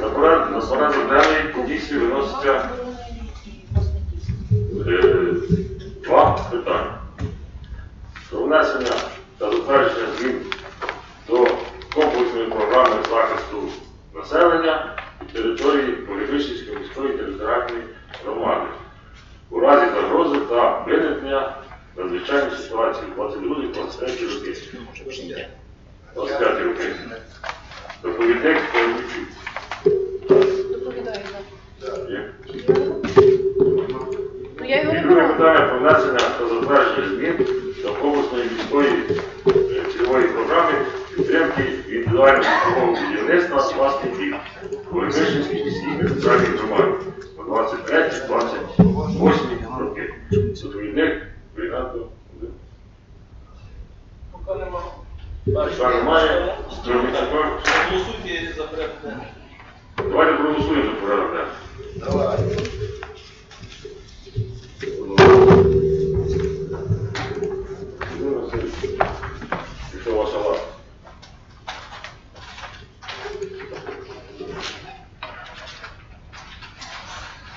На порядок денний комісії виноситься е, два питання. Про внесення та затвердження змін до комплексної програми захисту населення території Полівищенської міської територіальної громади у разі загрози та виникнення надзвичайної ситуації 22-23 роки. 25 роки. Доповідник Павлючук. Доповідаю, так. Ну я його не друге питання про внесення та затвердження змін до обласної міської е, цільової програми підтримки індивідуального житлового будівництва у Вишинській міській територіальній громаді на 23-28 Немає. Голосуйте за порядок денний. Давайте проголосуємо за порядок денний. Давай. Якщо ваша ласка.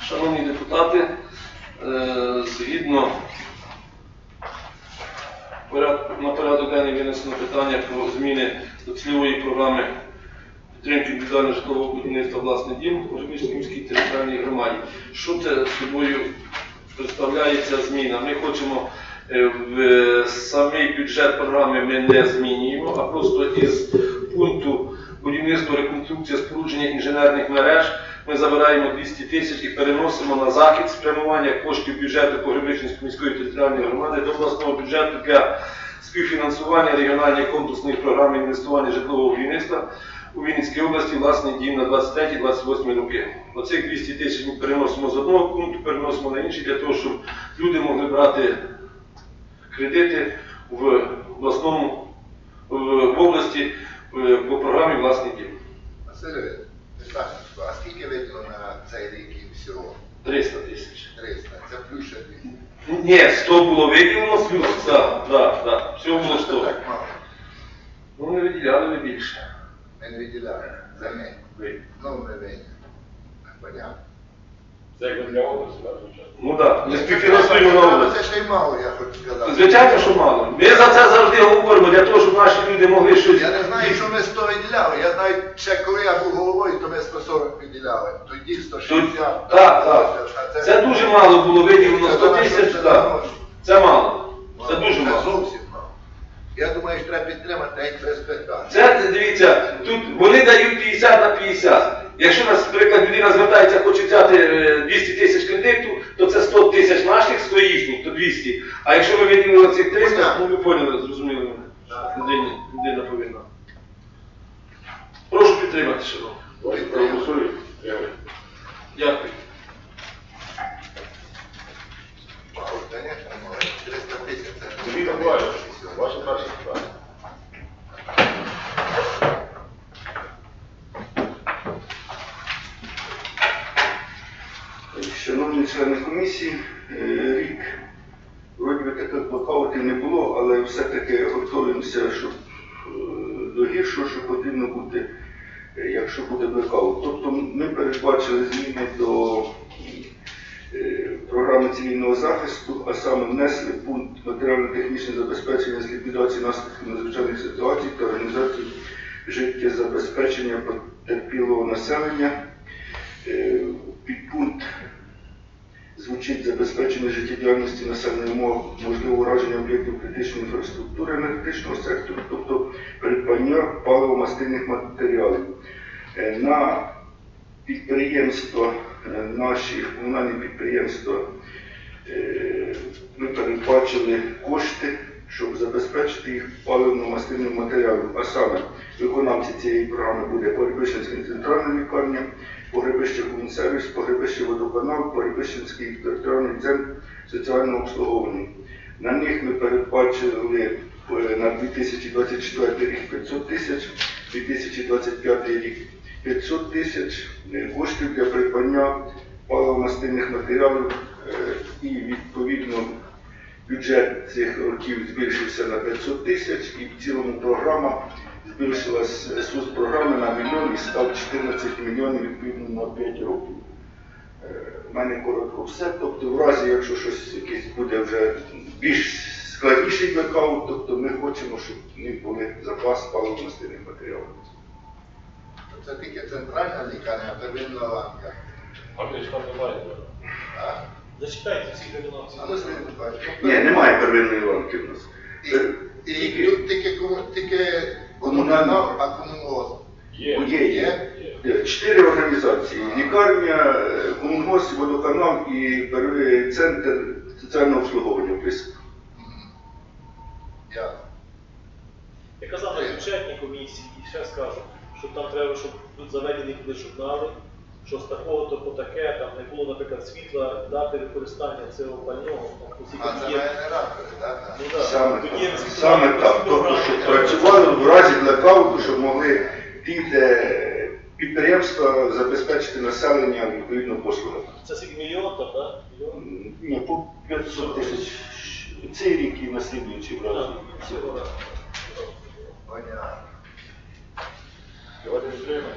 Шановні депутати, е, згідно на порядок денний винесено питання про зміни до цільової програми підтримки індивідуального житлового будівництва власний дім у Житомирській міській територіальній громаді. Що це собою представляє ця зміна? Ми хочемо е, в е, самий бюджет програми ми не змінюємо, а просто із пункту будівництво, реконструкція, спорудження інженерних мереж ми забираємо 200 тисяч і переносимо на захід спрямування коштів бюджету Погребищенської міської територіальної громади до обласного бюджету для співфінансування регіональної комплексної програми інвестування житлового будівництва у Вінницькій області власний дім на 23-28 роки. Оцих 200 тисяч ми переносимо з одного пункту, переносимо на інший для того, щоб люди могли брати кредити в обласному в в області е, по програмі власний дім. Василь, Стасенко, а скільки видно на цей рік і всього? 300 тисяч. 300. Це плюс ще 200. Ні, 100 було виділено, плюс, так, так, так. Всього було Це 100. Ну, не виділяли ви більше. Ми не виділяли. За ми. Ви. Ну, ми виділи. Понятно. Це як для області, так. Ну так, ми співфінансуємо на область. Це ще й мало, я хочу сказати. Звичайно, що мало. Ми за це завжди говоримо, для того, щоб наші люди могли щось. Я не знаю, що ми 100 виділяли. Я знаю, ще коли я був головою, то ми 140 виділяли. Тоді 160. Так, так. Це дуже мало було виділено 100 тисяч, так. Це мало. Це дуже Це мало. зовсім мало. Я думаю, що треба підтримати геть без питань. Це дивіться, тут вони дають 50 на 50. Якщо, наприклад, людина звертається, хоче взяти е, 200 тисяч кредиту, то це 100 тисяч наших, 100 їхніх, то 200. А якщо ви виділили цих 300, ну ви поняли, зрозуміли мене. Людина, людина повинна. Прошу підтримати, шановні. Проголосуємо. Дякую. Звісно, мало. 300 тисяч. це Сергій не Миколаївич, всього. ваше перше питання. Шановні комісії, е, рік вроді би таких блокаутів не було, але все-таки готуємося, щоб е, до гіршого, що потрібно бути, е, якщо буде блокаут. Тобто ми передбачили зміни до програми цивільного захисту, а саме внесли пункт матеріально-технічне забезпечення з ліквідації наслідків надзвичайних ситуацій та організації життєзабезпечення потерпілого населення. Підпункт звучить забезпечення життєдіяльності населення мов, можливо ураження об'єктів критичної інфраструктури енергетичного сектору, тобто придбання паливо-мастильних матеріалів. Е, На підприємства, е, наші комунальні підприємства, е, ми передбачили кошти, щоб забезпечити їх паливно-мастильним матеріалом. А саме виконавці цієї програми буде Поребищенська центральна лікарня, Погребище Комунсервіс, Погребище Водоканал, Погребищенський територіальний центр соціального обслуговування. На них ми передбачили е, на 2024 рік 500 тисяч, 2025 рік 500 тисяч е, коштів для придбання паливомастильних матеріалів е, і відповідно бюджет цих років збільшився на 500 тисяч і в цілому програма збільшилась ресурс програми на мільйон і став 14 мільйонів відповідно на 5 років. Е, В мене коротко все. Тобто, в разі, якщо щось якесь буде вже більш складніший блекаут, тобто ми хочемо, щоб в них були запас паливно-мастильних матеріалів. Це тільки центральна лікарня, первинна ланка. Фактично там немає. А? Зачитайте всі ну, Ні, немає первинної ланки в нас. І, і тут тільки, кому- тільки Комунальна. комунальна, а комунгос. Є. Є, є. Є. Чотири організації: лікарня, е, комунгос, водоканал і первинний центр соціального обслуговування в Приску. Мгм. Ясно. Я казав на бюджетній комісії і ще скажу, що там треба, щоб тут заведені були журнали, що з такого то по таке, там не було, наприклад, світла, дати використання цього пального, там, А це є- генератори, так? Ну, да, Саме тоді є так. всі Саме програми, так. всі Тобто, програми, щоб працювали в разі блекауту, щоб могли ті де підприємства забезпечити населення відповідно послугами. Це скільки мільйон там, так? Мільйон? Ні, по 500 тисяч. Цей рік і наслідуючий Так, всього разом. Понятно. Давайте підтримаємо.